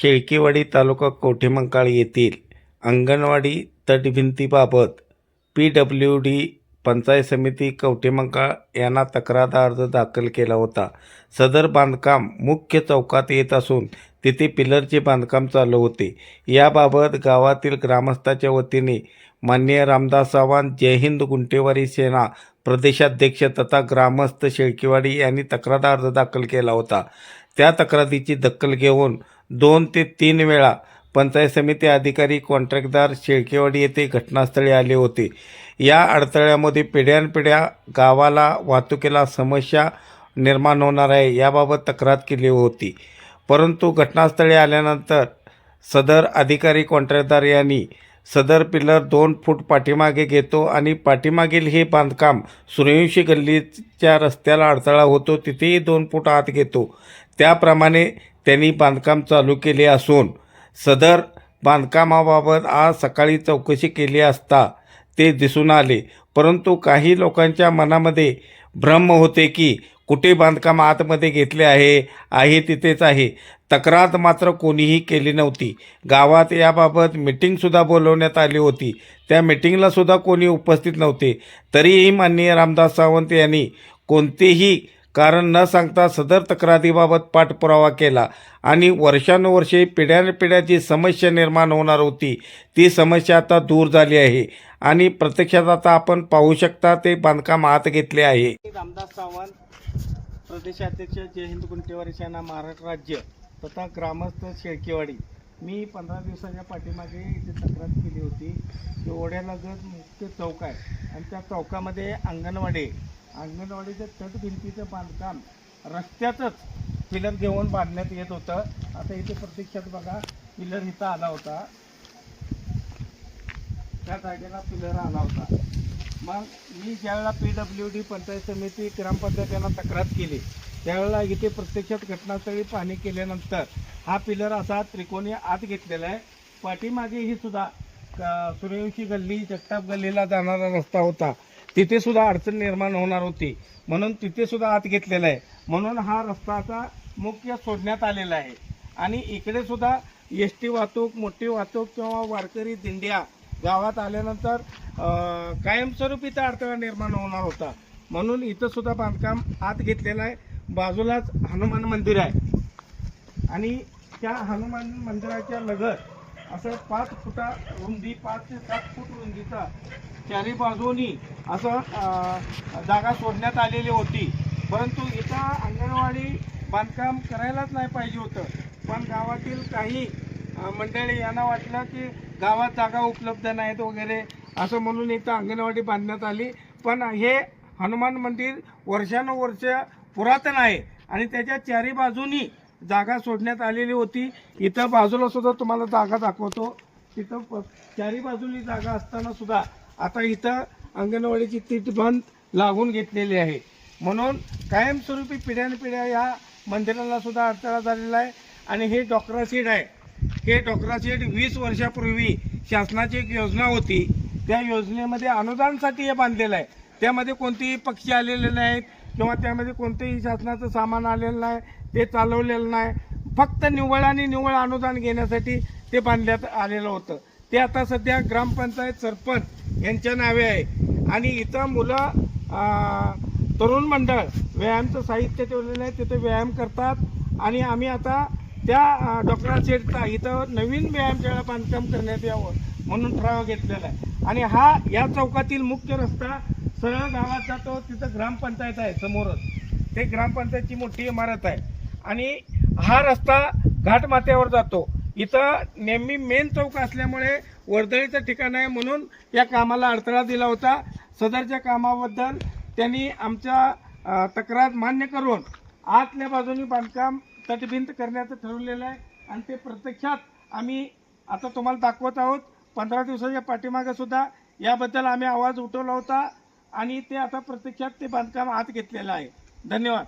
शेळकेवाडी तालुका कवठेमंकाळ येथील अंगणवाडी तटभिंतीबाबत P W D panchayat समिती कवठेमंकाळ यांना तक्रार अर्ज दाखल केला होता. सदर बांधकाम मुख्य चौकात येत असून तिथे पिलरचे बांधकाम चालू होते. याबाबत गावातील ग्रामस्थाच्या वतीने माननीय रामदास चव्हाण जय हिंद गुंटेवारी सेना प्रदेशाध्यक्ष तथा ग्रामस्थ शेळकेवाडी यांनी तक्रार अर्ज दाखल केला होता. त्या तक्रारीची दखल घेऊन दोन ते तीन वेळा पंचायत समिती अधिकारी कॉन्ट्रॅक्टदार शेळकेवाडी येथे घटनास्थळी आले होते. या अडथळ्यामध्ये पिढ्यानपिढ्या गावाला वाहतुकीला समस्या निर्माण होणार आहे याबाबत तक्रार केली होती. परंतु घटनास्थळी आल्यानंतर सदर अधिकारी कॉन्ट्रॅक्टदार यांनी सदर पिलर दोन फूट पाठीमागे घेतो आणि पाठीमागील हे बांधकाम सूर्यवंशी गल्लीच्या रस्त्याला अडथळा होतो तिथेही दोन फूट आत घेतो. त्याप्रमाणे त्यांनी बांधकाम चालू केले असून सदर बांधकामाबाबत आज सकाळी चौकशी केली असता ते दिसून आले. परंतु काही लोकांच्या मनामध्ये भ्रम होते की कुठे बांधकाम आतमध्ये घेतले आहे आहे तिथेच आहे. तक्रार मात्र कोणीही केली नव्हती. गावात याबाबत मिटिंगसुद्धा बोलवण्यात आली होती. त्या मिटिंगलासुद्धा कोणी उपस्थित नव्हते. तरीही माननीय रामदास सावंत यांनी कोणतेही कारण न सांगता सदर तक्रारीबाबत पाठपुरावा केला आणि वर्षानुवर्षे पिढ्यानपिढ्या जी समस्या निर्माण होणार होती. ती समस्या आता दूर झाली आहे आणि प्रत्यक्षात आता आपण पाहू शकता ते बांधकाम आत घेतले आहे. रामदास सावंत प्रदेशाध्यक्ष जय हिंद गुंटेवारी सेना महाराष्ट्र राज्य तथा ग्रामस्थ शेळकेवाडी. मी पंधरा दिवसाच्या पाठीमागे इथे तक्रार केली होती. की ओढ्यालगत मुख्य चौक आहे आणि त्या चौकामध्ये अंगणवाडी अंगणवाडीचं तटभिंतीचं बांधकाम रस्त्यातच पिलर घेऊन बांधण्यात येत होतं. आता इथे प्रत्यक्षात बघा पिलर इथं आला होता. त्या जागेला पिलर आला होता. मग मी ज्यावेळेला पी डब्ल्यू डी पंचायत समिती ग्रामपंचायत यांना तक्रार केली त्यावेळेला इथे प्रत्यक्षात घटनास्थळी पाहणी केल्यानंतर हा पिलर असा त्रिकोणी आत घेतलेला आहे. पाठीमागे ही सुद्धा सूर्यवंशी गल्ली जगताप गल्लीला जाणारा रस्ता होता. तिथे सुद्धा अडचण निर्माण होणार होती. म्हणून तिथे सुद्धा आत घेतलेला आहे. म्हणून हा रस्ताचा मुख्य सोडण्यात आलेला आहे. आणि इकडे सुद्धा एस टी वाहतूक मोठी वाहतूक किंवा वारकरी दिंड्या गावात आल्यानंतर कायमस्वरूपी त्या अडथळा निर्माण होणार होता. म्हणून इथं सुद्धा बांधकाम आत घेतलेलं आहे. बाजूलाच हनुमान मंदिर आहे. आणि त्या हनुमान मंदिराच्या लगत असं पाच फुटा रुंदी पाच ते सात फूट रुंदीचा चारी बाजूनी असं जागा सोडण्यात आलेली होती. परंतु इथं अंगणवाडी बांधकाम करायलाच नाही पाहिजे होतं. पण गावातील काही मंडळी यांना वाटलं की गावात जागा उपलब्ध नाहीत वगैरे असं म्हणून इथं अंगणवाडी बांधण्यात आली. पण हे हनुमान मंदिर वर्षानुवर्ष पुरातन आहे आणि त्याच्या चारी बाजूनी जागा सोडण्यात आलेली होती. इथं बाजूला सुद्धा तुम्हाला जागा दाखवतो. तिथं चारी बाजूनी जागा असताना सुद्धा आता इथं अंगणवाडीची तीट लागून घेतलेली आहे. म्हणून कायमस्वरूपी पिढ्यानपिढ्या या मंदिराला सुद्धा अडथळा झालेला आहे. आणि हे डॉक्रा आहे. हे डॉक्रा वीस वर्षापूर्वी शासनाची एक योजना होती. त्या योजनेमध्ये अनुदानसाठी हे बांधलेलं आहे. त्यामध्ये कोणतेही पक्षी आलेले नाहीत. किंवा त्यामध्ये कोणतंही शासनाचं सामान आलेलं नाही ते चालवलेलं नाही. फक्त निव्वळ आणि निव्वळ अनुदान घेण्यासाठी ते बांधण्यात आलेलं होतं. ते आता सध्या ग्रामपंचायत सरपंच यांच्या नावे आहे. आणि इथं मुलं तरुण मंडळ व्यायामचं साहित्य ठेवलेलं आहे तिथे व्यायाम करतात. आणि आम्ही आता त्या डॉक्टर इथं नवीन व्यायामशाळा बांधकाम करण्यात यावं म्हणून ठराव घेतलेला आहे. आणि हा या चौकातील मुख्य रस्ता सरळ गावात जातो तिथं ग्रामपंचायत आहे समोरच. ते ग्रामपंचायतची मोठी इमारत आहे. आणि हा रस्ता घाटमाथ्यावर जातो. इथं नेहमी मेन चौक असल्यामुळे वर्दळीचं ठिकाण आहे म्हणून या कामाला अडथळा दिला होता. सदरच्या कामाबद्दल त्यांनी आमच्या तक्रार मान्य करून आतल्या बाजूनी बांधकाम तटभिंत करण्याचं ठरवलेलं आहे. आणि ते प्रत्यक्षात आम्ही आता तुम्हाला दाखवत आहोत. पंधरा दिवसाच्या पाठीमागे सुद्धा याबद्दल आम्ही आवाज उठवला होता. आणि ते आता प्रत्यक्षात ते बांधकाम आत घेतलेलं आहे. धन्यवाद.